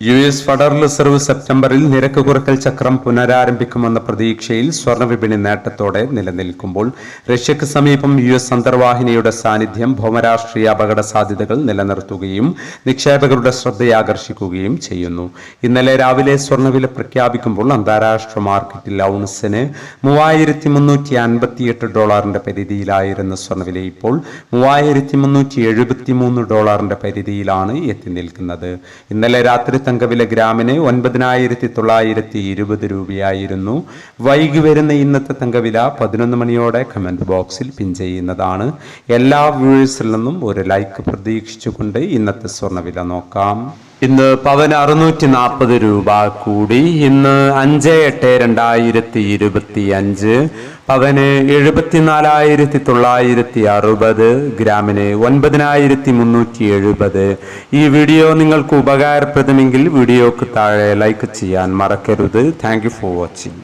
U S federal reserve സെപ്റ്റംബറിൽ നിരക്ക് കുറക്കൽ ചക്രം പുനരാരംഭിക്കുമെന്ന പ്രതീക്ഷയിൽ സ്വർണ വിപണി നേട്ടത്തോടെ നിലനിൽക്കുമ്പോൾ റഷ്യക്ക് സമീപം യു എസ് അന്തർവാഹിനിയുടെ സാന്നിധ്യം ഭൗമരാഷ്ട്രീയ അപകട സാധ്യതകൾ നിലനിർത്തുകയും നിക്ഷേപകരുടെ ശ്രദ്ധയാകർഷിക്കുകയും ചെയ്യുന്നു. ഇന്നലെ രാവിലെ സ്വർണവില പ്രഖ്യാപിക്കുമ്പോൾ അന്താരാഷ്ട്ര മാർക്കറ്റിൽ ഔൺസിന് മൂവായിരത്തി മുന്നൂറ്റി അൻപത്തിയെട്ട് ഡോളറിന്റെ പരിധിയിലായിരുന്ന സ്വർണവില ഇപ്പോൾ മൂവായിരത്തി മുന്നൂറ്റി എഴുപത്തി മൂന്ന് ഡോളറിന്റെ പരിധിയിലാണ് എത്തി നിൽക്കുന്നത്. ഇന്നലെ രാത്രി തങ്കവില ഗ്രാമിന് ഒൻപതിനായിരത്തി തൊള്ളായിരത്തി ഇരുപത് രൂപയായിരുന്നു. വൈകി വരുന്ന ഇന്നത്തെ തങ്കവില പതിനൊന്ന് മണിയോടെ കമന്റ് ബോക്സിൽ പിൻ ചെയ്യുന്നതാണ്. എല്ലാ വ്യൂവേഴ്സിൽ നിന്നും ഒരു ലൈക്ക് പ്രതീക്ഷിച്ചുകൊണ്ട് ഇന്നത്തെ സ്വർണവില നോക്കാം. ഇന്ന് പവൻ അറുന്നൂറ്റി നാൽപ്പത് രൂപ കൂടി. ഇന്ന് അഞ്ച് എട്ട് രണ്ടായിരത്തി ഇരുപത്തി അഞ്ച് പവന് എഴുപത്തിനാലായിരത്തി തൊള്ളായിരത്തി അറുപത്. ഗ്രാമിന് ഒൻപതിനായിരത്തി മുന്നൂറ്റി എഴുപത്. ഈ വീഡിയോ നിങ്ങൾക്ക് ഉപകാരപ്രദമെങ്കിൽ വീഡിയോക്ക് താഴെ ലൈക്ക് ചെയ്യാൻ മറക്കരുത്. Thank for watching